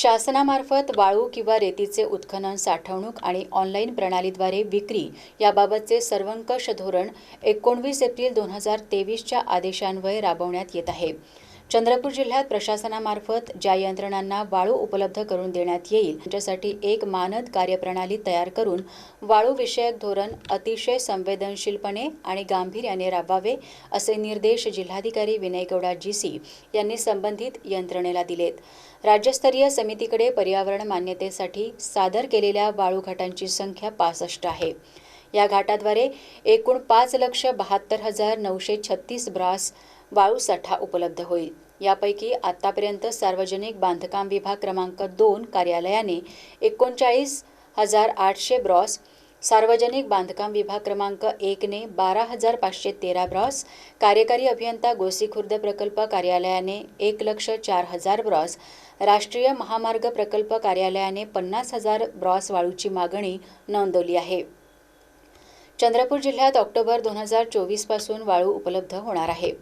शासनामार्फत वाळू किंवा रेतीचे उत्खनन साठवणूक आणि ऑनलाईन प्रणालीद्वारे विक्री याबाबतचे सर्वंकष धोरण एकोणवीस एप्रिल दोन हजार तेवीसच्या आदेशान्वये राबवण्यात येत आहे. चंद्रपूर जिल्ह्यात प्रशासनामार्फत ज्या यंत्रणांना वाळू उपलब्ध करून देण्यात येईल. त्यांच्यासाठी एक मानद कार्यप्रणाली तयार करून वाळू विषयक धोरण अतिशय संवेदनशीलपणे आणि गांभीर्याने राबवावे असे निर्देश जिल्हाधिकारी विनय गौडा जीसी यांनी संबंधित यंत्रणेला दिलेत. राज्यस्तरीय समितीकडे पर्यावरण मान्यतेसाठी सादर केलेल्या वाळू घाटांची संख्या पासष्ट आहे. या घाटाद्वारे एकूण पाच लक्ष बहात्तर हजार नऊशे छत्तीस ब्रास वाळू साठा उपलब्ध होईल. यापैकी आतापर्यंत सार्वजनिक बांधकाम विभाग क्रमांक दोन कार्यालयाने एकोणचाळीस हजार आठशे ब्रॉस सार्वजनिक बांधकाम विभाग क्रमांक एकने बारा हजार पाचशे तेरा ब्रॉस कार्यकारी अभियंता गोसीखुर्द प्रकल्प कार्यालयाने एक लक्ष चार हजार ब्रॉस राष्ट्रीय महामार्ग प्रकल्प कार्यालयाने पन्नास हजार ब्रॉस वाळूची मागणी नोंदवली आहे. चंद्रपूर जिल्ह्यात ऑक्टोबर दोन हजार चोवीसपासून वाळू उपलब्ध होणार आहे.